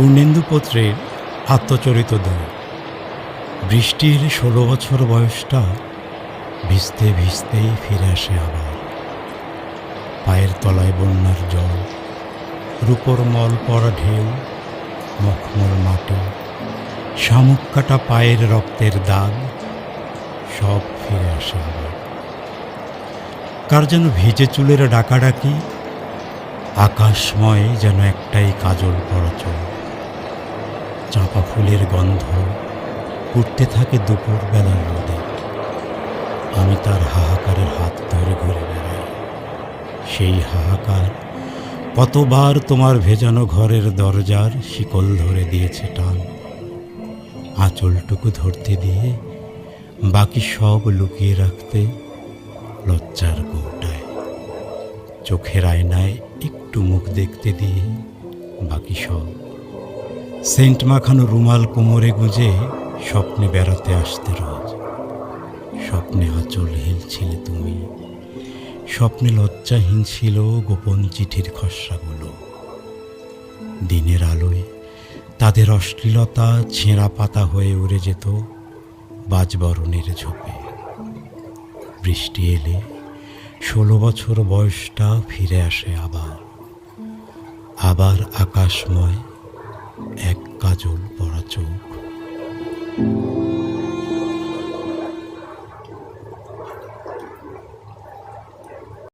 পূর্ণেন্দু পত্রের আত্মচরিত দই। বৃষ্টির ষোলো বছর বয়সটা ভিজতে ভিজতেই ফিরে আসে আবার। পায়ের তলায় বন্যার জল, রূপর মল পড়া ঢেউ, মখমল মাটি, শামুক কাটা পায়ের রক্তের দাগ, সব ফিরে আসে আবার। কার যেন ভিজে চুলের ডাকাডাকি, আকাশময় যেন একটাই কাজল পড়া চোখ চাঁপা ফুলের গন্ধ উঠতে থাকে দুপুর বেলার রোদে। আমি তার হাহাকারের হাত ধরে ঘুরে বেড়াই। সেই হাহাকার কতবার তোমার ভেজানো ঘরের দরজার শিকল ধরে দিয়েছে টান। আঁচলটুকু ধরতে দিয়ে বাকি সব লুকিয়ে রাখতে লজ্জার গোটায় চোখের আয়নায় একটু মুখ দেখতে দিয়ে বাকি সব সেন্ট মাখানো রুমাল কোমরে গুঁজে স্বপ্নে বেড়াতে আসতে রোজ। স্বপ্নে আঁচল হিলছিলে তুমি। স্বপ্নে লজ্জাহীন ছিল গোপন চিঠির খসড়াগুলো। দিনের আলোয় তাদের অশ্লীলতা ছেঁড়া পাতা হয়ে উড়ে যেত বাজবরণের ঝোপে। বৃষ্টি এলে ষোলো বছর বয়সটা ফিরে আসে আবার। আবার আকাশময় কাজল পড়া চোখ।